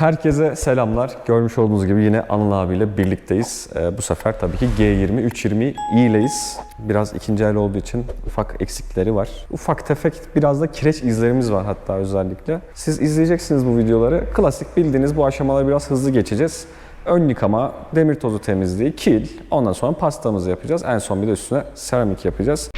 Herkese selamlar. Görmüş olduğunuz gibi yine Anıl abiyle birlikteyiz. Ee, bu sefer tabii ki G20, 320 iyileyiz. Biraz ikinci el olduğu için ufak eksikleri var. Ufak tefek biraz da kireç izlerimiz var hatta özellikle. Siz izleyeceksiniz bu videoları. Klasik bildiğiniz bu aşamaları biraz hızlı geçeceğiz. Ön yıkama, demir tozu temizliği, kil. Ondan sonra pastamızı yapacağız. En son bir de üstüne seramik yapacağız.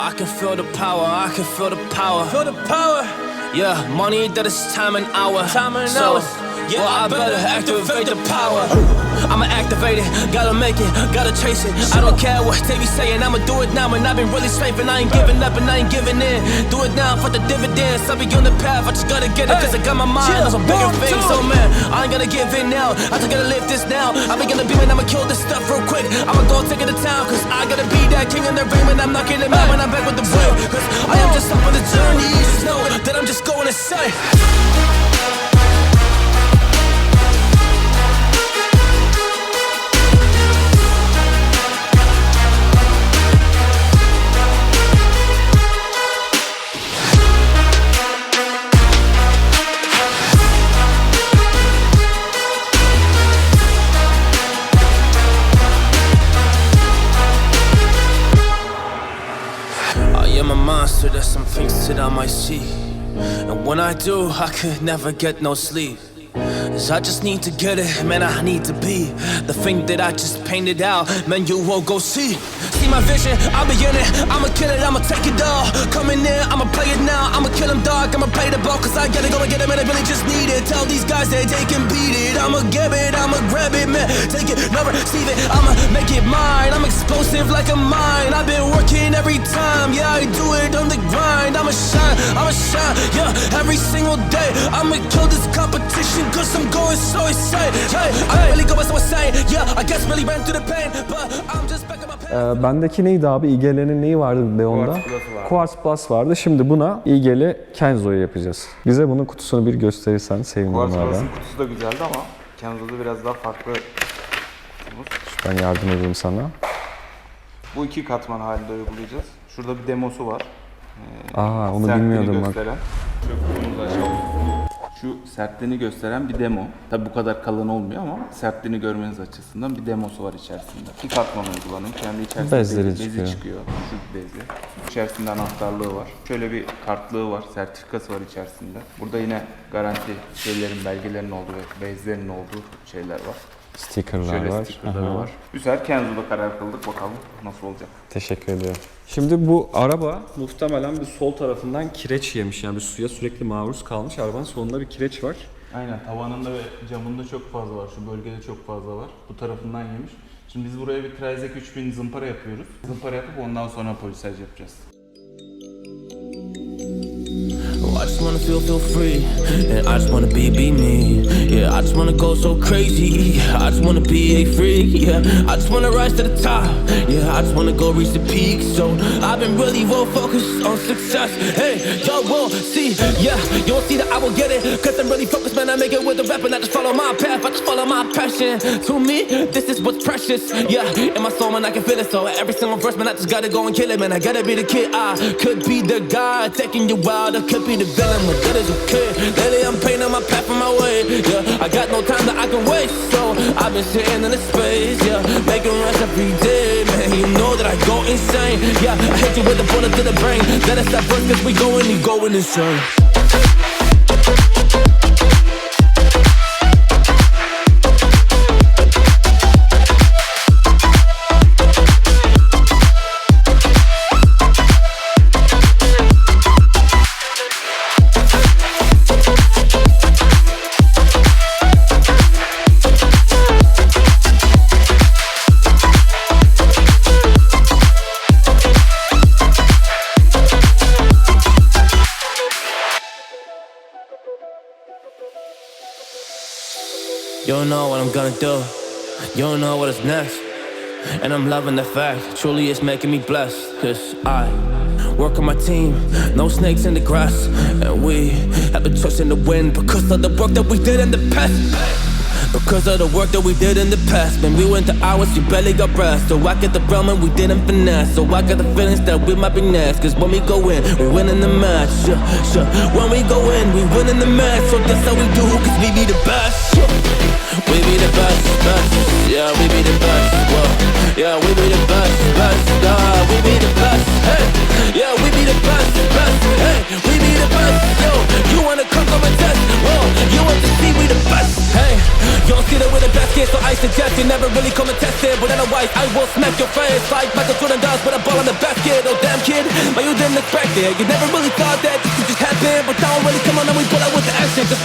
I can feel the power, I can feel the power. Feel the power. Yeah, money that is time and hour. Time and so, hours. Yeah, well, I better activate the power. I'ma activate it, gotta make it, gotta chase it. I don't care what they be saying, I'ma do it now. And I've been really slaving, I ain't giving up and I ain't giving in. Do it now for the dividends. I'll be on the path, I just gotta get it, cause I got my mind on some bigger things. So, man, I ain't gonna give in now. I just gotta live this now. i am going to be when I'ma kill this stuff real quick. I'ma go take it to town, cause in the ring when I'm knocking it out when I'm I might see. And when I do, I could never get no sleep. Cause I just need to get it, man, I need to be the thing that I just painted out, man, you won't go see. See my vision, I'll be in it, I'ma kill it, I'ma take it all. Coming in, I'ma play it now, I'ma kill him dog, I'ma play the ball, cause I gotta go and get it, man, I really just need it. Tell these guys that they can beat it, I'ma get it, I'ma grab it, man, take it, never receive it, I'ma make it mine. I'm explosive like a mine, I've been working every time, yeah, I do it on the grind. I'ma shine, I'ma shine, yeah, every single day. I'ma kill this competition, cause I'm going so insane. Hey, I really go so insane, yeah, I guess really ran through the pain, but I'm just back in my pain. Ee, bendeki neydi abi? İGL'nin neyi vardı Leon'da? Quartz Plus vardı. Quartz Plus vardı. Şimdi buna İGL Kenzo'yu yapacağız. Bize bunun kutusunu bir gösterirsen sevinirim Quartz abi. Plus'ın kutusu da güzeldi ama Kenzo'da biraz daha farklı kutumuz. Ben yardım edeyim sana. Bu iki katman halinde uygulayacağız. Şurada bir demosu var. Ee, Aa, onu sertliğini bilmiyordum bak. gösteren. Şu sertliğini gösteren bir demo. Tabi bu kadar kalın olmuyor ama sertliğini görmeniz açısından bir demosu var içerisinde. İki katman uygulanıyor. Kendi içerisinde Bezleri bezi çıkıyor. çıkıyor. Şu bezi. İçerisinde anahtarlığı var. Şöyle bir kartlığı var. Sertifikası var içerisinde. Burada yine garanti şeylerin, belgelerin olduğu ve bezlerin olduğu şeyler var. Stickerlar Şöyle var. stickerları Aha. var. Güzel Kenzo'da karar kıldık. Bakalım nasıl olacak. Teşekkür ediyorum. Şimdi bu araba muhtemelen bir sol tarafından kireç yemiş. Yani bir suya sürekli maruz kalmış. Arabanın solunda bir kireç var. Aynen tavanında ve camında çok fazla var. Şu bölgede çok fazla var. Bu tarafından yemiş. Şimdi biz buraya bir Trizek 3000 zımpara yapıyoruz. Zımpara yapıp ondan sonra polisaj yapacağız. Feel, feel free. And I just wanna be, be me. Yeah, I just wanna go so crazy. I just wanna be a freak. Yeah, I just wanna rise to the top. Yeah, I just wanna go reach the peak. So I've been really well focused on success. Hey, y'all will see. Yeah, you will see that I will get it. Cause I'm really focused, man. I make it with the rap and I just follow my path. I just follow my passion. To me, this is what's precious. Yeah, in my soul, man, I can feel it. So every single verse, man, I just gotta go and kill it, man. I gotta be the kid. I could be the guy taking you wild. I could be the villain, but that is okay. Lately, I'm painting my path on my way. Yeah, I got no time that I can waste. So I've been sitting in the space. Yeah, making runs every day, man. You know that I go insane. Yeah, I hit you with a bullet to the brain. Let us stop first, cause we going, you going insane. You don't know what I'm gonna do. You don't know what is next. And I'm loving the fact, truly it's making me blessed. Cause I work on my team, no snakes in the grass. And we have been trust in the wind because of the work that we did in the past. Because of the work that we did in the past Man, we went to hours, we barely got rest So I get the realm and we didn't finesse So I got the feelings that we might be next Cause when we go in, we win in the match yeah, yeah. When we go in, we win in the match So that's how we do, cause we be the best yeah. We be the best, best Yeah, we be the best, whoa. Yeah, we be the best, best Nah, we be the best, hey Yeah, we be the best, best Hey, we be the best, yo. You wanna come come and test, whoa. You want to see we the best, hey. You don't see that we're the best kid, so I suggest you never really come and test it. But otherwise, I will smack your face Like Michael Jordan does with a ball on the basket. Oh damn kid, but you didn't expect it? You never really thought that this could just happen But now I'm really come on and we pull out with the action. Just